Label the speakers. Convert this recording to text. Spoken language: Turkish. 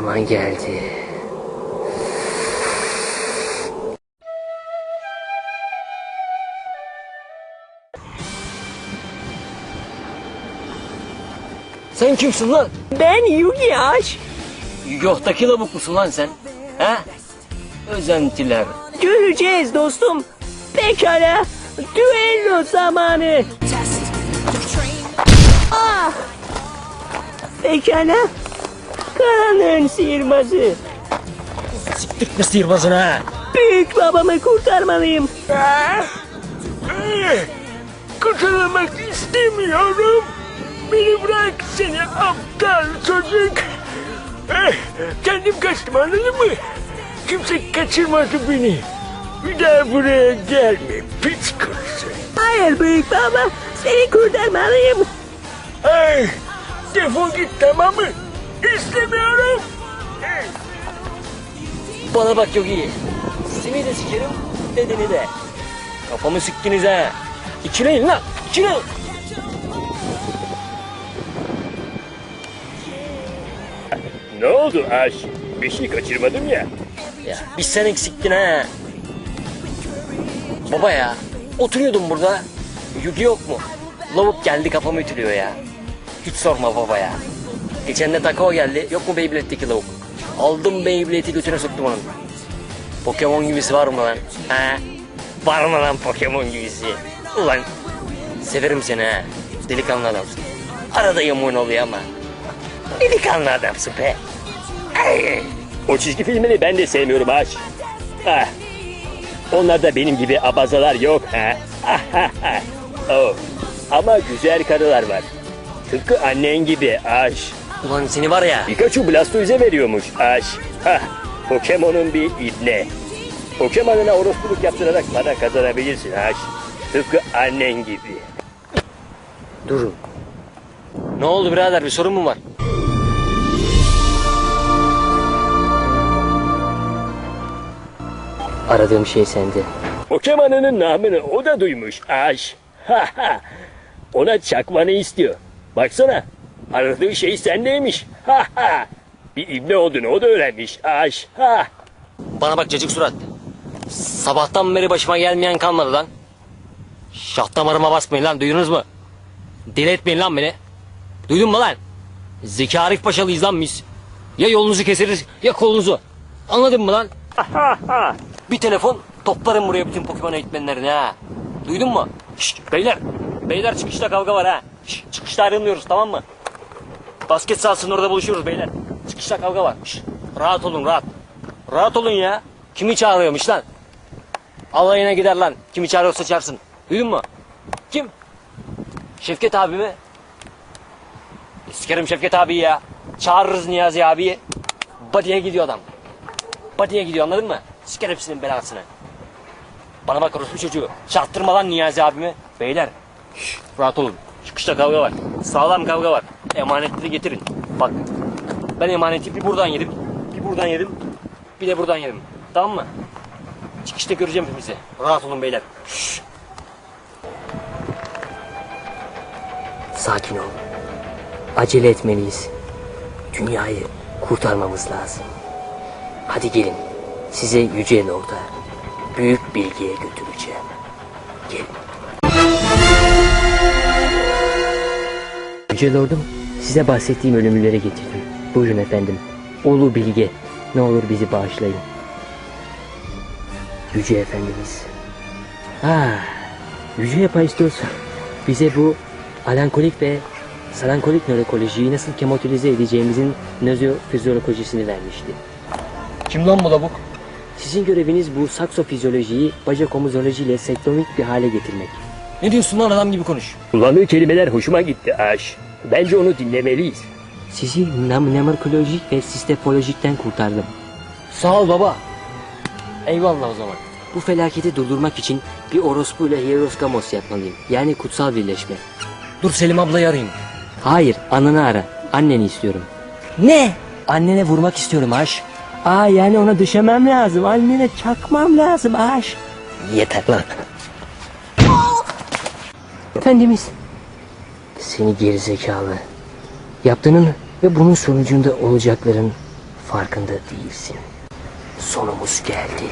Speaker 1: zaman geldi. Sen kimsin lan?
Speaker 2: Ben Yugi Aş.
Speaker 1: Yoktaki lavuk musun lan sen? He? Özentiler.
Speaker 2: Göreceğiz dostum. Pekala. Düello zamanı. Ah! Pekala. Karanlığın sihirbazı.
Speaker 1: Siktik mi sihirbazını ha?
Speaker 2: Büyük babamı kurtarmalıyım.
Speaker 3: Kurtulmak istemiyorum. Beni bırak seni aptal çocuk. Eh, Kendim kaçtım anladın mı? Kimse kaçırmadı beni. Bir daha buraya gelme piç kurusu.
Speaker 2: Hayır büyük baba. Seni kurtarmalıyım.
Speaker 3: Ay, defol git tamam mı? İstemiyorum.
Speaker 1: Bana bak Yogi. Seni de sikerim, dedeni de. Kafamı siktiniz ha. İkileyin lan, ikileyin.
Speaker 3: Ne oldu Aş? Bir şey kaçırmadım ya.
Speaker 1: Ya biz sen eksiktin ha. Baba ya, oturuyordum burada. Yugi yok mu? Lavuk geldi kafamı ütülüyor ya. Hiç sorma baba ya. Geçen de Takao geldi. Yok mu Beyblade'deki lavuk? Aldım Beyblade'i götüne soktum onun. Pokemon gibisi var mı lan? Ha? Var mı lan Pokemon gibisi? Ulan severim seni ha. Delikanlı adamsın. Arada yamuğun oluyor ama. Delikanlı adamsın be. Ay.
Speaker 3: O çizgi filmleri ben de sevmiyorum Aş. Ah. Onlarda benim gibi abazalar yok ha. Ah, ah, ah. oh. Ama güzel karılar var. Tıpkı annen gibi Aş.
Speaker 1: Ulan seni var ya.
Speaker 3: Pikachu Blastoise'e veriyormuş Aş. Ah. Pokemon'un bir ibne. Pokemon'una orospuluk yaptırarak para kazanabilirsin Aş. Tıpkı annen gibi.
Speaker 1: Durun. Ne oldu birader bir sorun mu var? Aradığım şey sende.
Speaker 3: Pokemon'un namını o da duymuş Aş. Ha ha. Ona çakmanı istiyor. Baksana. Aradığı şey sendeymiş. Ha ha. Bir ibne olduğunu o da öğrenmiş Aş. Ha.
Speaker 1: Bana bak cacık surat. Sabahtan beri başıma gelmeyen kalmadı lan. Şah damarıma basmayın lan duydunuz mu? Deli etmeyin lan beni. Duydun mu lan? Zeki Arif Paşalıyız lan biz. Ya yolunuzu keseriz ya kolunuzu. Anladın mı lan? Bir telefon toplarım buraya bütün Pokemon eğitmenlerini ha. Duydun mu? Şşt beyler. Beyler çıkışta kavga var ha. Şşt, çıkışta ayrılmıyoruz tamam mı? Basket sahasının orada buluşuyoruz beyler. Çıkışta kavga var. Şşt, rahat olun rahat. Rahat olun ya. Kimi çağırıyormuş lan? Alayına gider lan. Kimi çağırıyorsa çağırsın. Duydun mu? Kim? Şevket abi mi? Sikerim Şevket abi ya. Çağırırız Niyazi abiyi. Body'ye gidiyor adam. Body'ye gidiyor anladın mı? Sikerim hepsinin belasını. Bana bak orospu çocuğu. Çarptırma lan Niyazi abimi. Beyler. şş, rahat olun. Çıkışta kavga var. Sağlam kavga var. Emanetleri getirin. Bak. Ben emaneti bir buradan yedim. Bir buradan yedim. Bir de buradan yedim. Tamam mı? Çıkışta göreceğim hepimizi. Rahat olun beyler. Şşş. Sakin ol. Acele etmeliyiz. Dünyayı kurtarmamız lazım. Hadi gelin. Size Yüce Lord'a büyük bilgiye götüreceğim. Gelin. Yüce Lord'um size bahsettiğim ölümlüleri getirdim. Buyurun efendim. Ulu Bilge ne olur bizi bağışlayın. Yüce Efendimiz. Ah, Yüce Hephaistos bize bu alankolik ve salankolik nörokolojiyi nasıl kemotilize edeceğimizin nözofizyolojisini vermişti. Kim lan bu lavuk? Sizin göreviniz bu saksofizyolojiyi bacakomuzoloji ile sektomik bir hale getirmek. Ne diyorsun lan adam gibi konuş.
Speaker 3: Kullandığı kelimeler hoşuma gitti Aş. Bence onu dinlemeliyiz.
Speaker 1: Sizi nam nemorkolojik ve sistemolojikten kurtardım. Sağ ol baba. Eyvallah o zaman. Bu felaketi durdurmak için bir orospu ile hieroskamos yapmalıyım. Yani kutsal birleşme. Dur Selim ablayı arayayım. Hayır ananı ara. Anneni istiyorum. Ne? Annene vurmak istiyorum Aş. Aa yani ona düşemem lazım. Annene çakmam lazım Aş. Yeter lan. Efendimiz. Seni gerizekalı. Yaptığının ve bunun sonucunda olacakların
Speaker 2: Farkında değilsin. Sonumuz geldi.